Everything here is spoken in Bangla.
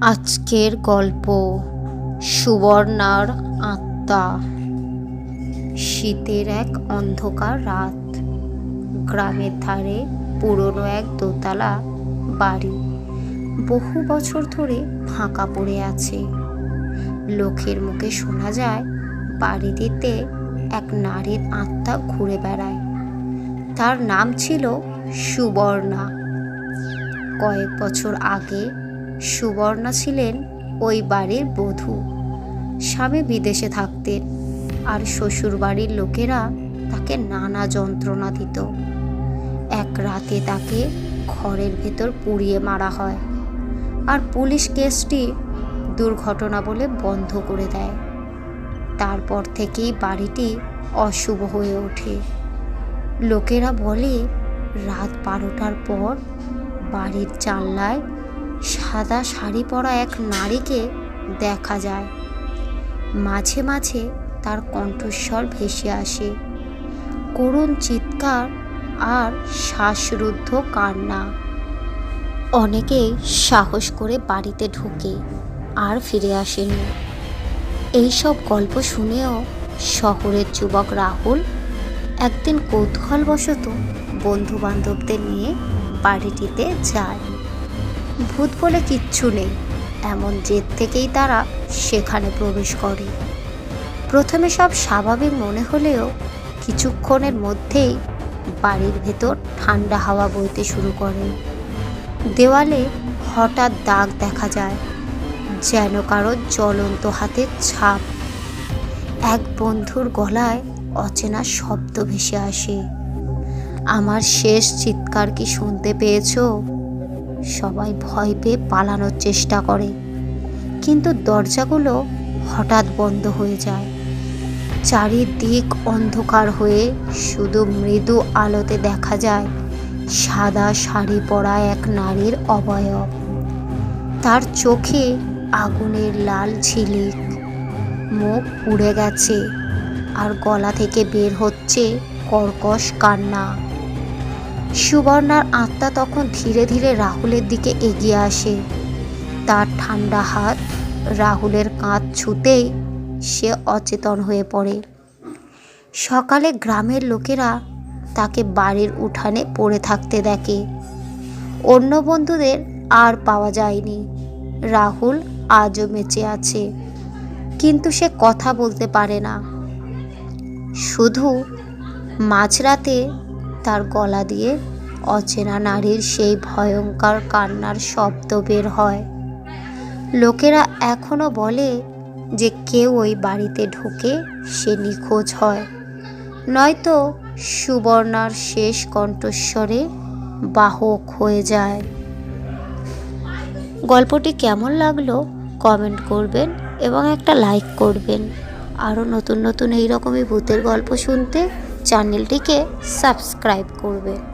আজকের গল্প সুবর্ণার আত্মা। শীতের এক অন্ধকার রাত। গ্রামের ধারে পুরনো এক দোতলা বাড়ি। বহু বছর ধরে ফাঁকা পড়ে আছে। লোকের মুখে শোনা যায় বাড়িটিতে এক নারীর আত্মা ঘুরে বেড়ায়। তার নাম ছিল সুবর্ণা। কয়েক বছর আগে সুবর্ণা ছিলেন ওই বাড়ির বধূ। স্বামী বিদেশে থাকতেন আর শ্বশুর বাড়ির লোকেরা তাকে নানা যন্ত্রণা দিত। এক রাতে তাকে ঘরের ভেতর পুড়িয়ে মারা হয় আর পুলিশ কেসটি দুর্ঘটনা বলে বন্ধ করে দেয়। তারপর থেকেই বাড়িটি অশুভ হয়ে ওঠে। লোকেরা বলে, রাত বারোটার পর বাড়ির জানলায় সাদা শাড়ি পরা এক নারীকে দেখা যায়। মাঝে মাঝে তার কণ্ঠস্বর ভেসে আসে। করুণ চিৎকার আর শ্বাসরুদ্ধ কান্না। অনেকেই সাহস করে বাড়িতে ঢুকে আর ফিরে আসেনি। এইসব গল্প শুনেও শহরের যুবক রাহুল একদিন কৌতূহলবশত বন্ধু বান্ধবদের নিয়ে বাড়িটিতে যায়। ভূত বলে কিচ্ছু নেই। এমন জেদ থেকেই তারা সেখানে প্রবেশ করে। প্রথমে সব স্বাভাবিক মনে হলেও কিছুক্ষণের মধ্যেই বাড়ির ভেতর ঠান্ডা হাওয়া বইতে শুরু করে। দেওয়ালে হঠাৎ দাগ দেখা যায়, যেন কারও জ্বলন্ত হাতের ছাপ। এক বন্ধুর গলায় অচেনা শব্দ ভেসে আসে। আমার শেষ চিৎকার কি শুনতে পেয়েছ? সবাই ভয় পেয়ে পালানোর চেষ্টা করে। কিন্তু দরজাগুলো হঠাৎ বন্ধ হয়ে যায়। চারিদিক অন্ধকার হয়ে শুধু মৃদু আলোতে দেখা যায় সাদা শাড়ি পরা এক নারীর অবয়ব। তার চোখে আগুনের লাল ঝিলিক। মুখ পুড়ে গেছে আর গলা থেকে বের হচ্ছে কর্কশ কান্না। সুবর্ণার আত্মা তখন ধীরে ধীরে রাহুলের দিকে এগিয়ে আসে। তার ঠান্ডা হাত রাহুলের কাঁধ ছুতেই সে অচেতন হয়ে পড়ে। সকালে গ্রামের লোকেরা তাকে বাড়ির উঠানে পড়ে থাকতে দেখে। অন্য বন্ধুদের আর পাওয়া যায়নি। রাহুল আজও বেঁচে আছে, কিন্তু সে কথা বলতে পারে না। শুধু মাঝরাতে তার গলা দিয়ে অচেনা নারীর সেই ভয়ঙ্কর কান্নার শব্দ বের হয়। লোকেরা এখনও বলে যে কেউ ওই বাড়িতে ঢুকে সে নিখোঁজ হয়। নয়তো সুবর্ণার শেষ কণ্ঠস্বরে বাহক হয়ে যায়। গল্পটি কেমন লাগল কমেন্ট করবেন এবং একটা লাইক করবেন। আরও নতুন নতুন এই রকমই ভূতের গল্প শুনতে চ্যানেলটিকে সাবস্ক্রাইব করবেন